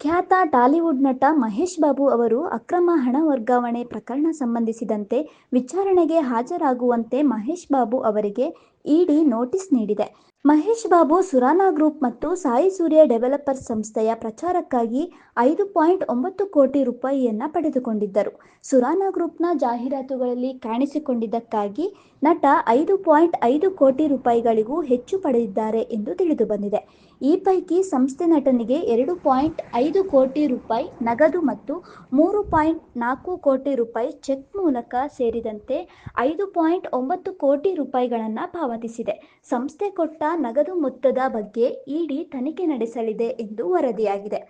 ಖ್ಯಾತ ಟಾಲಿವುಡ್ ನಟ ಮಹೇಶ್ ಬಾಬು ಅವರು ಅಕ್ರಮ ಹಣ ವರ್ಗಾವಣೆ ಪ್ರಕರಣ ಸಂಬಂಧಿಸಿದಂತೆ ವಿಚಾರಣೆಗೆ ಹಾಜರಾಗುವಂತೆ ಮಹೇಶ್ ಬಾಬು ಅವರಿಗೆ ಇಡಿ ನೋಟಿಸ್ ನೀಡಿದೆ. ಮಹೇಶ್ ಬಾಬು, ಸುರಾನಾ ಗ್ರೂಪ್ ಮತ್ತು ಸಾಯಿ ಸೂರ್ಯ ಡೆವಲಪರ್ಸ್ ಸಂಸ್ಥೆಯ ಪ್ರಚಾರಕ್ಕಾಗಿ ಐದು ಪಾಯಿಂಟ್ ಒಂಬತ್ತು ಕೋಟಿ ರೂಪಾಯಿಯನ್ನ ಪಡೆದುಕೊಂಡಿದ್ದರು. ಸುರಾನಾ ಗ್ರೂಪ್ನ ಜಾಹೀರಾತುಗಳಲ್ಲಿ ಕಾಣಿಸಿಕೊಂಡಿದ್ದಕ್ಕಾಗಿ ನಟ ಐದು ಪಾಯಿಂಟ್ ಐದು ಕೋಟಿ ರೂಪಾಯಿಗಳಿಗೂ ಹೆಚ್ಚು ಪಡೆದಿದ್ದಾರೆ ಎಂದು ತಿಳಿದುಬಂದಿದೆ. ಈ ಪೈಕಿ ಸಂಸ್ಥೆ ನಟನಿಗೆ ಎರಡು ಪಾಯಿಂಟ್ ಐದು ಕೋಟಿ ರೂಪಾಯಿ ನಗದು ಮತ್ತು ಮೂರು ಪಾಯಿಂಟ್ ನಾಲ್ಕು ಕೋಟಿ ರೂಪಾಯಿ ಚೆಕ್ ಮೂಲಕ ಸೇರಿದಂತೆ ಐದು ಪಾಯಿಂಟ್ ಒಂಬತ್ತು ಕೋಟಿ ರುಪಾಯಿಗಳನ್ನ ಪಾವತಿಸಿದೆ. ಸಂಸ್ಥೆ ಕೊಟ್ಟ ನಗದು ಮೊತ್ತದ ಬಗ್ಗೆ ಇಡಿ ತನಿಖೆ ನಡೆಸಲಿದೆ ಎಂದು ವರದಿಯಾಗಿದೆ.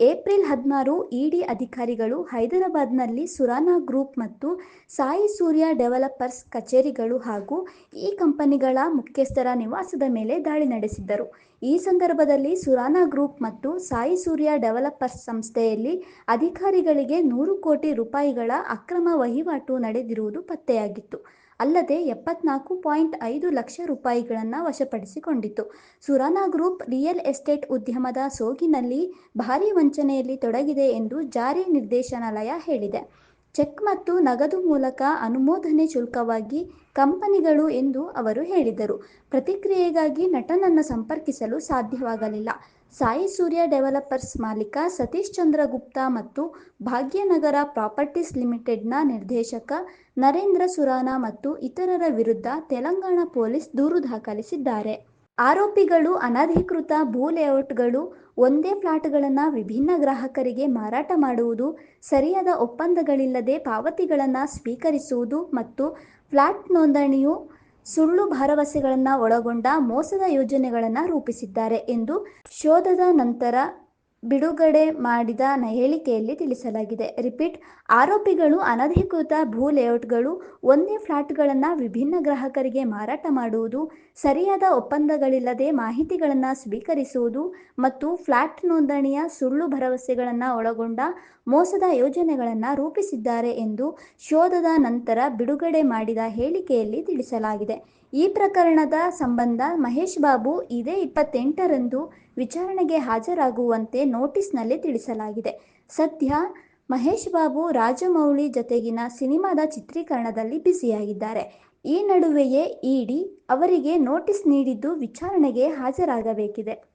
ಏಪ್ರಿಲ್ ಹದಿನಾರು ಇಡಿ ಅಧಿಕಾರಿಗಳು ಹೈದರಾಬಾದ್ನಲ್ಲಿ ಸುರಾನಾ ಗ್ರೂಪ್ ಮತ್ತು ಸಾಯಿ ಸೂರ್ಯ ಡೆವಲಪರ್ಸ್ ಕಚೇರಿಗಳು ಹಾಗೂ ಈ ಕಂಪನಿಗಳ ಮುಖ್ಯಸ್ಥರ ನಿವಾಸದ ಮೇಲೆ ದಾಳಿ ನಡೆಸಿದ್ದರು. ಈ ಸಂದರ್ಭದಲ್ಲಿ ಸುರಾನಾ ಗ್ರೂಪ್ ಮತ್ತು ಸಾಯಿ ಸೂರ್ಯ ಡೆವಲಪರ್ಸ್ ಸಂಸ್ಥೆಯಲ್ಲಿ ಅಧಿಕಾರಿಗಳಿಗೆ ನೂರು ಕೋಟಿ ರೂಪಾಯಿಗಳ ಅಕ್ರಮ ವಹಿವಾಟು ನಡೆದಿರುವುದು ಪತ್ತೆಯಾಗಿತ್ತು. ಅಲ್ಲದೆ ಎಪ್ಪತ್ನಾಲ್ಕು ಪಾಯಿಂಟ್ ಐದು ಲಕ್ಷ ರೂಪಾಯಿಗಳನ್ನು ವಶಪಡಿಸಿಕೊಂಡಿತು ಸುರಾನಾ ಗ್ರೂಪ್ ರಿಯಲ್ ಎಸ್ಟೇಟ್ ಉದ್ಯಮದ ಸೋಗಿನಲ್ಲಿ ಭಾರೀ ವಂಚನೆಯಲ್ಲಿ ತೊಡಗಿದೆ ಎಂದು ಜಾರಿ ನಿರ್ದೇಶನಾಲಯ ಹೇಳಿದೆ. ಚೆಕ್ ಮತ್ತು ನಗದು ಮೂಲಕ ಅನುಮೋದನೆ ಶುಲ್ಕವಾಗಿ ಕಂಪನಿಗಳು ಎಂದು ಅವರು ಹೇಳಿದರು. ಪ್ರತಿಕ್ರಿಯೆಗಾಗಿ ನಟನನ್ನು ಸಂಪರ್ಕಿಸಲು ಸಾಧ್ಯವಾಗಲಿಲ್ಲ. ಸಾಯಿ ಸೂರ್ಯ ಡೆವಲಪರ್ಸ್ ಮಾಲೀಕ ಸತೀಶ್ ಚಂದ್ರ ಗುಪ್ತಾ ಮತ್ತು ಭಾಗ್ಯನಗರ ಪ್ರಾಪರ್ಟೀಸ್ ಲಿಮಿಟೆಡ್ನ ನಿರ್ದೇಶಕ ನರೇಂದ್ರ ಸುರಾನ ಮತ್ತು ಇತರರ ವಿರುದ್ಧ ತೆಲಂಗಾಣ ಪೊಲೀಸ್ ದೂರು ದಾಖಲಿಸಿದ್ದಾರೆ. ಆರೋಪಿಗಳು ಅನಧಿಕೃತ ಭೂ ಲೇಔಟ್ಗಳು, ಒಂದೇ ಫ್ಲಾಟ್ಗಳನ್ನು ವಿಭಿನ್ನ ಗ್ರಾಹಕರಿಗೆ ಮಾರಾಟ ಮಾಡುವುದು, ಸರಿಯಾದ ಒಪ್ಪಂದಗಳಿಲ್ಲದೆ ಪಾವತಿಗಳನ್ನು ಸ್ವೀಕರಿಸುವುದು ಮತ್ತು ಫ್ಲಾಟ್ ನೋಂದಣಿಯು ಸುಳ್ಳು ಭರವಸೆಗಳನ್ನು ಒಳಗೊಂಡ ಮೋಸದ ಯೋಜನೆಗಳನ್ನು ರೂಪಿಸಿದ್ದಾರೆ ಎಂದು ಶೋಧದ ನಂತರ ಬಿಡುಗಡೆ ಮಾಡಿದ ಹೇಳಿಕೆಯಲ್ಲಿ ತಿಳಿಸಲಾಗಿದೆ. ರಿಪೀಟ್: ಆರೋಪಿಗಳು ಅನಧಿಕೃತ ಭೂ ಲೇಔಟ್ಗಳು, ಒಂದೇ ಫ್ಲಾಟ್ಗಳನ್ನು ವಿಭಿನ್ನ ಗ್ರಾಹಕರಿಗೆ ಮಾರಾಟ ಮಾಡುವುದು, ಸರಿಯಾದ ಒಪ್ಪಂದಗಳಿಲ್ಲದೆ ಮಾಹಿತಿಗಳನ್ನು ಸ್ವೀಕರಿಸುವುದು ಮತ್ತು ಫ್ಲಾಟ್ ನೋಂದಣಿಯ ಸುಳ್ಳು ಭರವಸೆಗಳನ್ನು ಒಳಗೊಂಡ ಮೋಸದ ಯೋಜನೆಗಳನ್ನು ರೂಪಿಸಿದ್ದಾರೆ ಎಂದು ಶೋಧದ ನಂತರ ಬಿಡುಗಡೆ ಮಾಡಿದ ಹೇಳಿಕೆಯಲ್ಲಿ ತಿಳಿಸಲಾಗಿದೆ. ಈ ಪ್ರಕರಣದ ಸಂಬಂಧ ಮಹೇಶ್ ಬಾಬು ಇದೇ ಇಪ್ಪತ್ತೆಂಟರಂದು ವಿಚಾರಣೆಗೆ ಹಾಜರಾಗುವಂತೆ ನೋಟಿಸ್ನಲ್ಲಿ ತಿಳಿಸಲಾಗಿದೆ. ಸದ್ಯ ಮಹೇಶ್ ಬಾಬು ರಾಜಮೌಳಿ ಜತೆಗಿನ ಸಿನಿಮಾದ ಚಿತ್ರೀಕರಣದಲ್ಲಿ ಬ್ಯುಸಿಯಾಗಿದ್ದಾರೆ. ಈ ನಡುವೆಯೇ ಇಡಿ ಅವರಿಗೆ ನೋಟಿಸ್ ನೀಡಿದ್ದು ವಿಚಾರಣೆಗೆ ಹಾಜರಾಗಬೇಕಿದೆ.